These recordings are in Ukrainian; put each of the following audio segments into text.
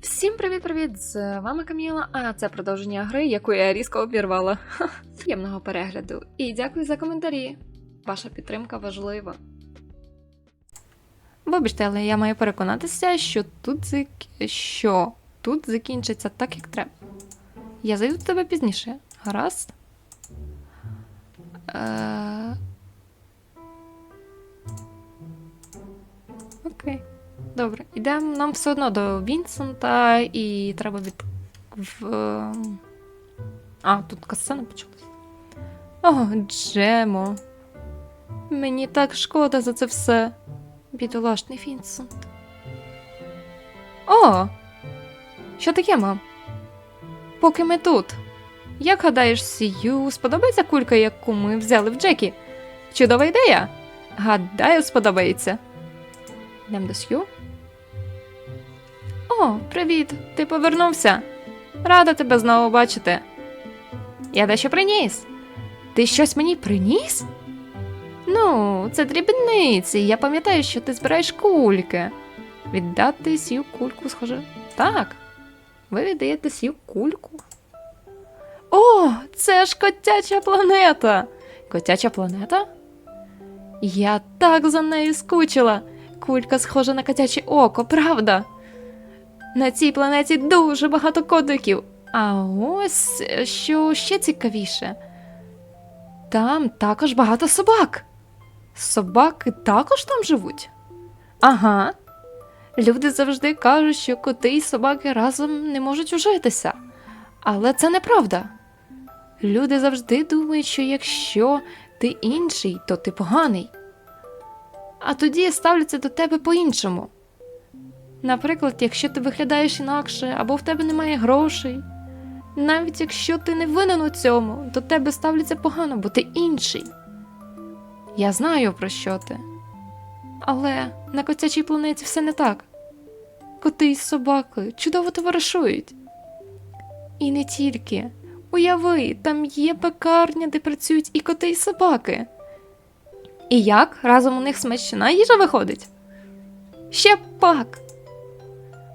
Всім привіт-привіт! З вами Каміла, а це продовження гри, яку я різко обірвала. Приємного перегляду. І дякую за коментарі. Ваша підтримка важлива. Вибачте, але я маю переконатися, що тут зак... що тут закінчиться так, як треба. Я зайду до тебе пізніше. Гаразд? Е... Окей. Добре, ідемо нам все одно до Вінсента, і треба від. В... А, тут касцена почалась. О, Джемо. Мені так шкода за це все. Бідолашний Вінсент. О! Що таке, мам? Поки ми тут. Як гадаєш, Сію, сподобається кулька, яку ми взяли в Джекі? Чудова ідея? Гадаю, сподобається. Йдемо до Сью. Привіт! Ти повернувся. Рада тебе знову бачити. Я дещо приніс. Ти щось мені приніс? Ну, це дрібниці. Я пам'ятаю, що ти збираєш кульки. Віддати сію кульку, схоже. Так. Ви віддаєте сію кульку. О, це ж котяча планета. Котяча планета? Я так за нею скучила. Кулька схожа на котяче око, правда? На цій планеті дуже багато котиків. А ось е, що ще цікавіше. Там також багато собак. Собаки також там живуть. Ага. Люди завжди кажуть, що коти і собаки разом не можуть ужитися. Але це неправда. Люди завжди думають, що якщо ти інший, то ти поганий. А тоді ставляться до тебе по-іншому. Наприклад, якщо ти виглядаєш інакше, або в тебе немає грошей. Навіть якщо ти не винен у цьому, до тебе ставляться погано, бо ти інший. Я знаю, про що ти. Але на котячій планеті все не так. Коти і собаки чудово товаришують. І не тільки. Уяви, там є пекарня, де працюють і коти, і собаки. І як разом у них смачна їжа виходить? Ще пак.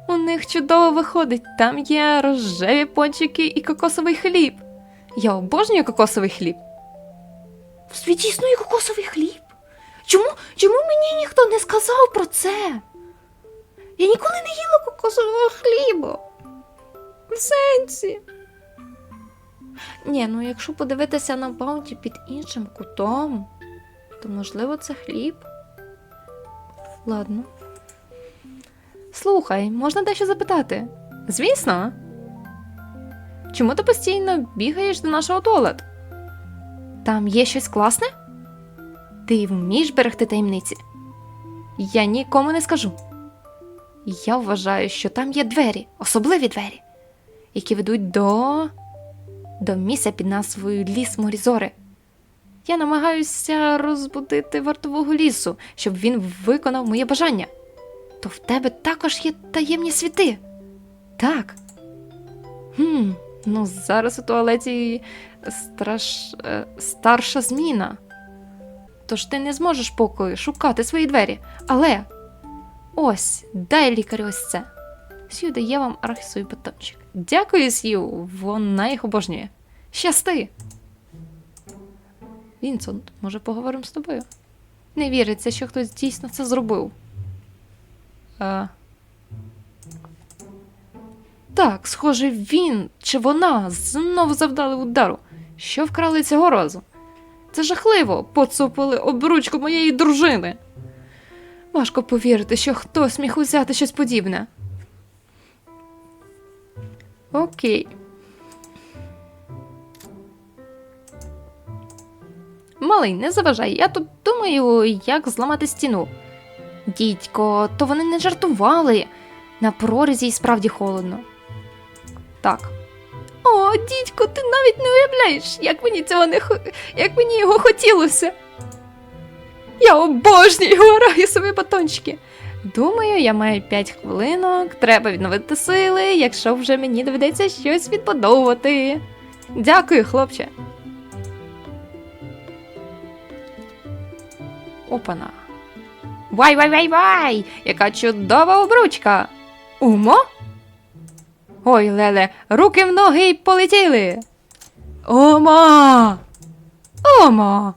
У них чудово виходить. Там є рожеві пончики і кокосовий хліб. Я обожнюю кокосовий хліб. В світі існує кокосовий хліб. Чому, чому мені ніхто не сказав про це? Я ніколи не їла кокосового хлібу. В сенсі. Ні, ну якщо подивитися на баунті під іншим кутом, то можливо це хліб. Ладно. Слухай, можна дещо запитати? Звісно. Чому ти постійно бігаєш до нашого туалету? Там є щось класне? Ти вмієш берегти таємниці? Я нікому не скажу. Я вважаю, що там є двері, особливі двері, які ведуть до. до місця під назвою Ліс Морізори. Я намагаюся розбудити вартового лісу, щоб він виконав моє бажання. То в тебе також є таємні світи. Так. Хм, ну зараз у туалеті страш... е, старша зміна. Тож ти не зможеш поки шукати свої двері. Але ось, дай лікарю ось це. Сью дає вам арахісовий батончик. Дякую, Сью, вона їх обожнює. Щасти! Вінсент, може, поговоримо з тобою? Не віриться, що хтось дійсно це зробив. А... Так, схоже, він чи вона знову завдали удару. Що вкрали цього разу? Це жахливо, поцупили обручку моєї дружини. Важко повірити, що хтось міг узяти щось подібне. Окей. Малий, не заважай, я тут думаю, як зламати стіну. Дідько, то вони не жартували. На прорізі й справді холодно. Так. О, дідько, ти навіть не уявляєш, як мені цього не хо... як мені його хотілося. Я обожнюю арахісові батончики. Думаю, я маю 5 хвилинок, треба відновити сили, якщо вже мені доведеться щось відбудовувати. Дякую, хлопче. Опана. Вай, вай, вай, вай! Яка чудова обручка! Умо? Ой, Леле, руки в ноги й полетіли. Ома! Ома!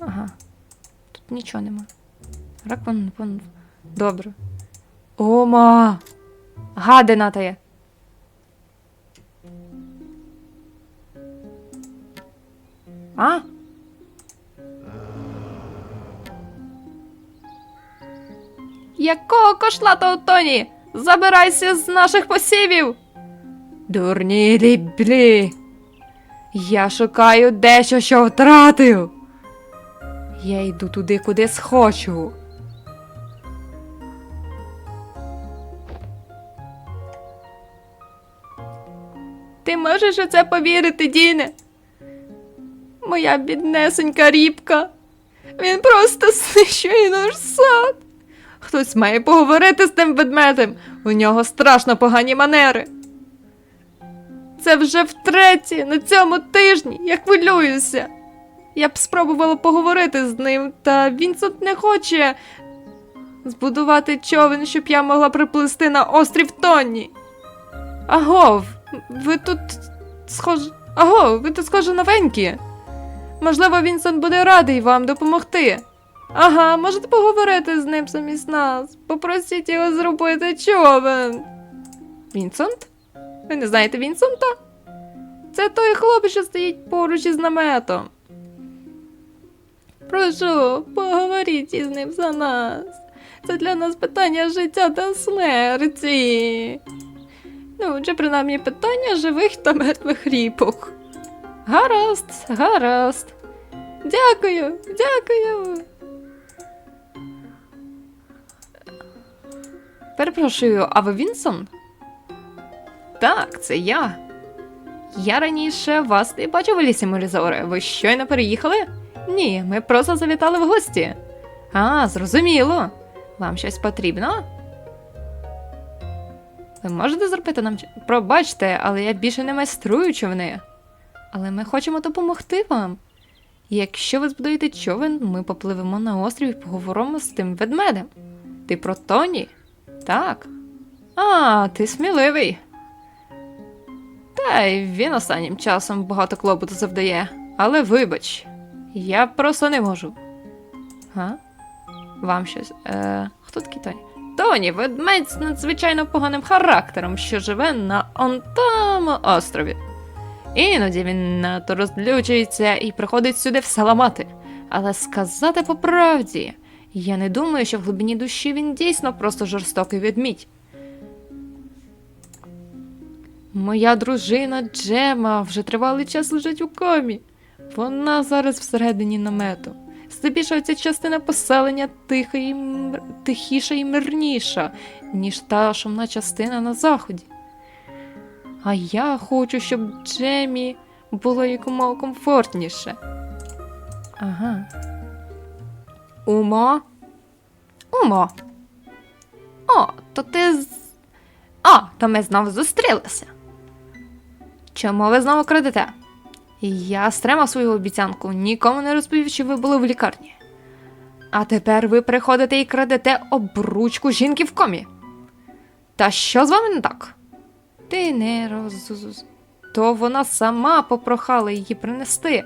Ага. Тут нічого нема. Рак вон, вон. Добре. Ома! Гадина та є. А? Якого кошлатого Тоні? Забирайся з наших посівів. Дурні ріблі. Я шукаю дещо, що втратив. Я йду туди, куди схочу. Ти можеш у це повірити, Діне? Моя біднесенька рібка. Він просто знищує наш сад. Хтось має поговорити з тим ведмедем. У нього страшно погані манери. Це вже втретє на цьому тижні. Я хвилююся. Я б спробувала поговорити з ним, та Вінсент не хоче збудувати човен, щоб я могла приплисти на острів Тонні. Агов, ви тут схож... Аго, ви тут схоже новенькі. Можливо, Вінсент буде радий вам допомогти. Ага, можете поговорити з ним замість нас. Попросіть його зробити човен. Вінсент? Ви не знаєте Вінсента? Це той хлопець, що стоїть поруч із наметом. Прошу, поговоріть із ним за нас. Це для нас питання життя та смерті. Ну, чи принаймні питання живих та мертвих ріпок. Гаразд, гаразд. Дякую, дякую. Перепрошую, а ви Вінсон? Так, це я. Я раніше вас не бачив у лісі Морізоре. Ви щойно переїхали? Ні, ми просто завітали в гості. А, зрозуміло. Вам щось потрібно? Ви можете зробити нам. Пробачте, але я більше не майструю човни. Але ми хочемо допомогти вам. Якщо ви збудуєте човен, ми попливемо на острів і поговоримо з тим ведмедем. Ти про Тоні? Так. А, ти сміливий. Та й він останнім часом багато клопоту завдає. Але вибач, я просто не можу. А? Вам щось. Е, хто такий Тоні? Тоні, ведмедь з надзвичайно поганим характером, що живе на он там острові. Іноді він надто розлючується і приходить сюди все ламати. Але сказати по правді, я не думаю, що в глибині душі він дійсно просто жорстокий ведмідь. Моя дружина Джема вже тривалий час лежить у комі. Вона зараз всередині намету. Здебільшого ця частина поселення тиха і мир... тихіша і мирніша, ніж та шумна частина на заході. А я хочу, щоб Джемі було якомога комфортніше. Ага. Умо? Умо. О, то ти з. А, то ми знову зустрілися. Чому ви знову крадете? Я стримав свою обіцянку, нікому не розповів, що ви були в лікарні. А тепер ви приходите і крадете обручку жінки в комі. Та що з вами не так? Ти не роз... То вона сама попрохала її принести.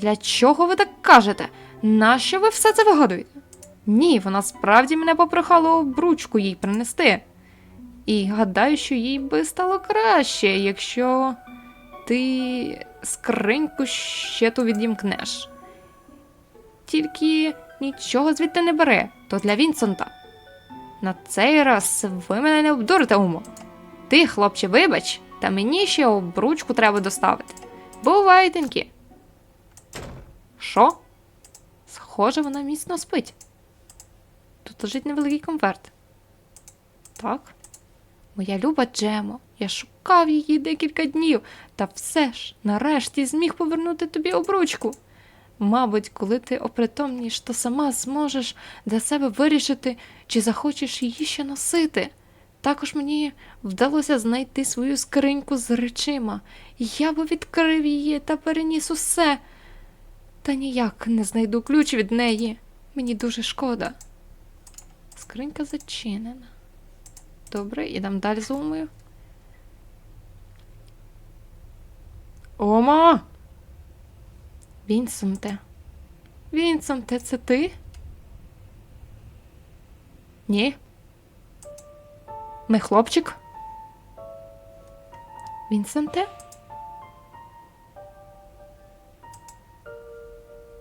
Для чого ви так кажете? Нащо ви все це вигадуєте? Ні, вона справді мене попрохала обручку їй принести. І гадаю, що їй би стало краще, якщо ти скриньку ще ту відімкнеш. Тільки нічого звідти не бери, то для Вінсента. На цей раз ви мене не обдурите, Умо. Ти, хлопче, вибач, та мені ще обручку треба доставити. Бувайтеньки. Що? Схоже, вона міцно спить. Тут лежить невеликий конверт. Так. Моя люба Джемо, я шукав її декілька днів, та все ж нарешті зміг повернути тобі обручку. Мабуть, коли ти опритомніш, то сама зможеш для себе вирішити, чи захочеш її ще носити. Також мені вдалося знайти свою скриньку з речима. Я би відкрив її та переніс усе. Та ніяк не знайду ключ від неї. Мені дуже шкода. скринька зачинена. Добре, ідемо далі зумою. Ома! Вінсенте. Вінсенте, це ти? Ні. Ми хлопчик? Вінсенте?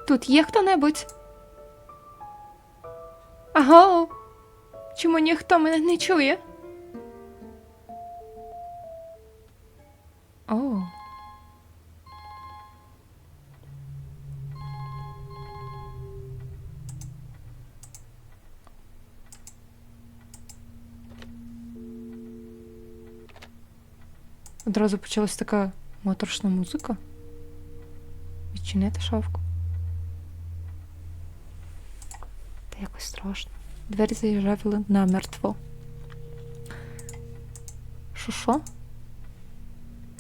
Тут є хто-небудь? Аго, чому ніхто мене не чує? О. Одразу почалась така моторошна музика. Відчинити шафку. Та якось страшно. Двері заїжджали намертво. Що що?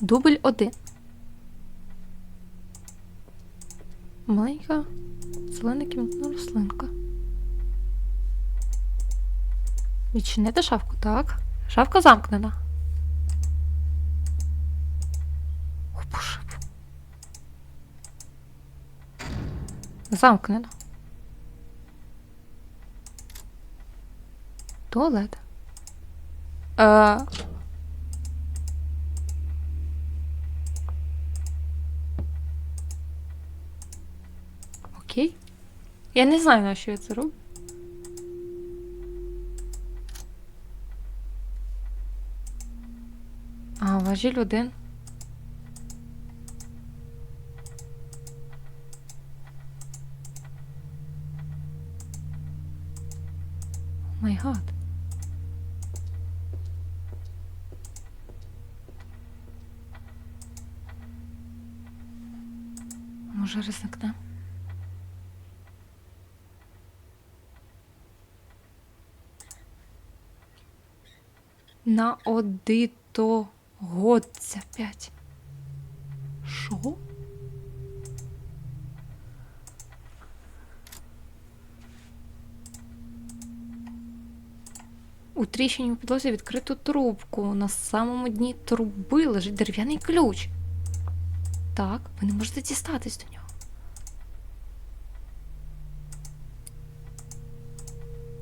Дубль один. Маленька зелена кімнатна рослинка. Відчинити шафку, так. Шафка замкнена. О, боже. Туалет. Е... Окей. Я не знаю, на що я це роблю. А, важіль один. Може ризикнем? На одито годця п'ять. Що? У тріщині у підлозі відкриту трубку. На самому дні труби лежить дерев'яний ключ. Так, ви не можете дістатись до нього.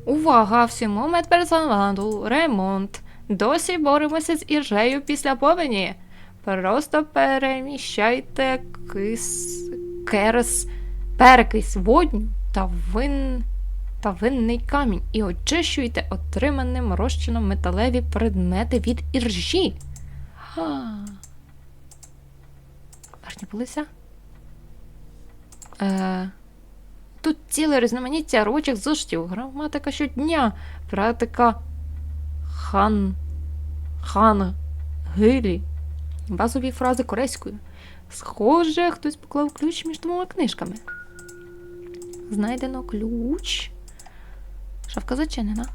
Увага! Всьому медперсоналу! Ремонт! Досі боремося з іржею після повені. Просто переміщайте кис... керес... перекись водню та вин... та винний камінь і очищуйте отриманим розчином металеві предмети від іржі. Ха. Верхня полиця? Е, тут ціле різноманіття робочих зошитів, граматика щодня, практика хан, хан, гилі, базові фрази корейською. Схоже, хтось поклав ключ між двома книжками. Знайдено ключ. Шафка зачинена.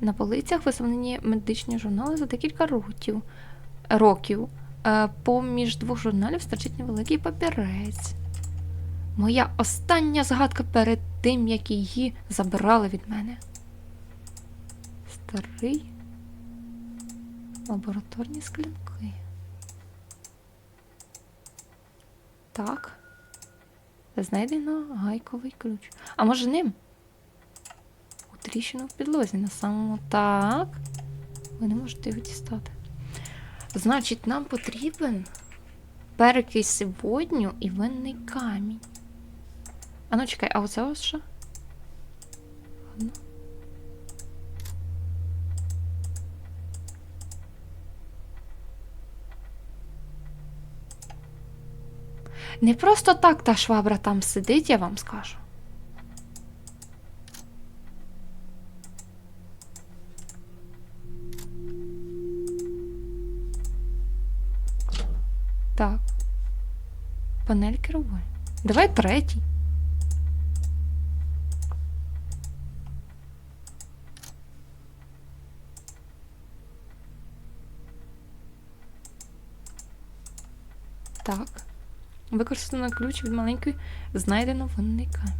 На полицях висунені медичні журнали за декілька років. років. Е, Поміж двох журналів стирчить невеликий папірець. Моя остання згадка перед тим, як її забрали від мене. Старий лабораторні склянки. Так. Знайдено гайковий ключ. А може ним? У тріщину в підлозі на самому так. Ви не можете його дістати. Значить, нам потрібен перекись водню і винний камінь. А ну чекай, а оце ось що? Не просто так та швабра там сидить, я вам скажу. панель керує. Давай третій. Так. Використано ключ від маленької знайдено винний камінь.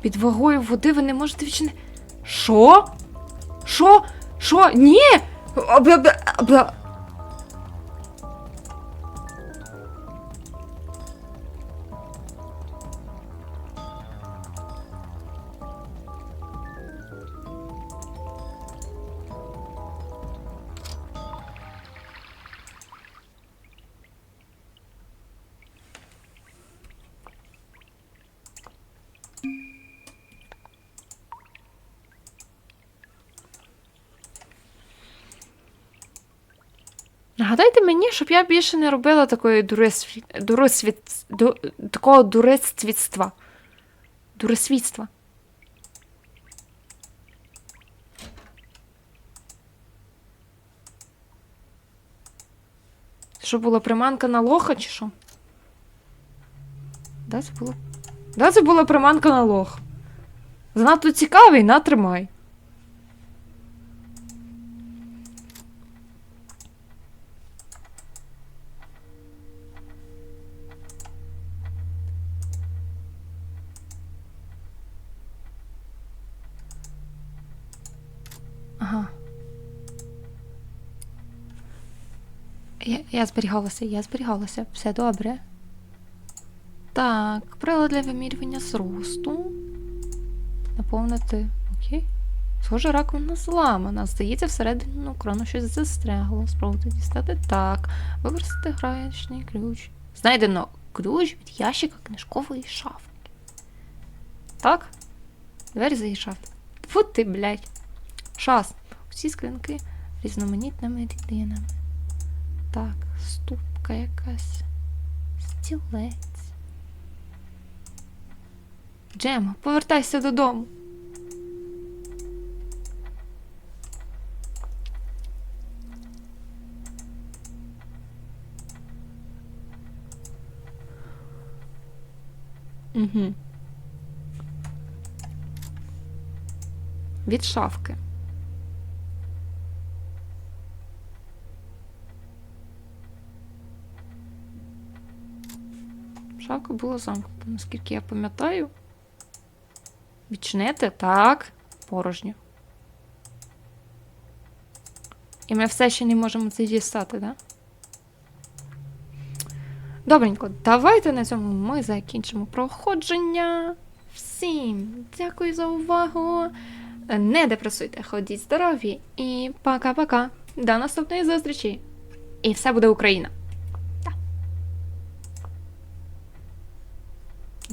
Під вагою води ви не можете відчинити... Що? Що? Що? Ні! Нагадайте мені, щоб я більше не робила такої дурисві... дурисвіт... ду... такого дурисвітства. Дурисвітства. Що була приманка на лоха, чи що? Да, це було. Да, це була приманка на лох. Занадто цікавий, натримай. Ага. Я, я зберігалася, я зберігалася. Все добре. Так, прилад для вимірювання зросту. Наповнити. Окей. Схоже, раковина зламана. Здається, всередину крону щось застрягло. Спробуйте дістати. Так. Використати граючний ключ. Знайдено ключ від ящика книжкової шафки. Так? Двері заїжджати. Фу ти, блядь. Шас. Усі склянки різноманітними рідинами. Так, ступка якась. Стілець. Джема, повертайся додому. Угу. Від шафки. Шафка була замкнута, наскільки я пам'ятаю. Відчинити? Так. Порожньо. І ми все ще не можемо це дістати, так? Добренько, давайте на цьому ми закінчимо проходження. Всім дякую за увагу. Не депресуйте, ходіть здорові і пока-пока. До наступної зустрічі. І все буде Україна.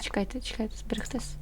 Чекайте, чекайте, зберегтись.